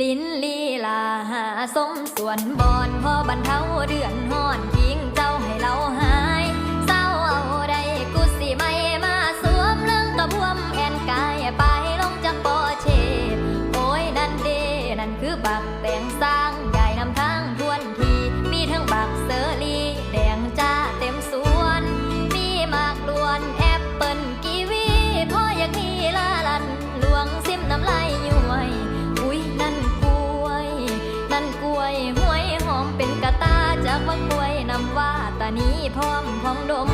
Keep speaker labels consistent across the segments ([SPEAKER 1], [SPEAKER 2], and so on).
[SPEAKER 1] ลิ้นลีลาหาสมส่วนบอนพอบรรเทาเดือนห้อนทิ้งเจ้าให้เราหายเศร้าเอาใดกูสิไม่มาสวมเรื่องกระพวมแอนกายไปลงจากปอเชโอ้ยนั่นเดนั่นคือบักแต่งสร้างใหญ่นำทางากวักล้วยนำว่าตานี้พร้อมพองดม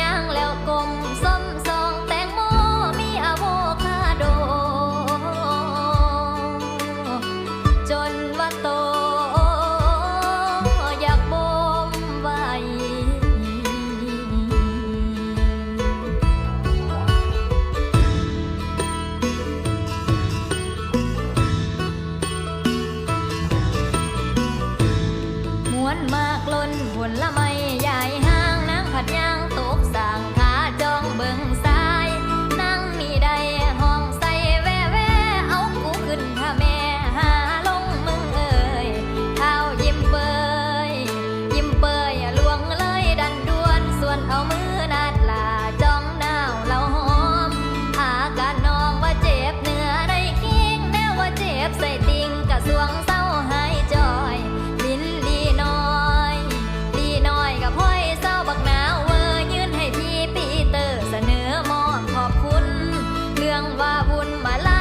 [SPEAKER 1] ย่างแล้วกลมส้ม มากล้นบผละไม้ บุญมาลา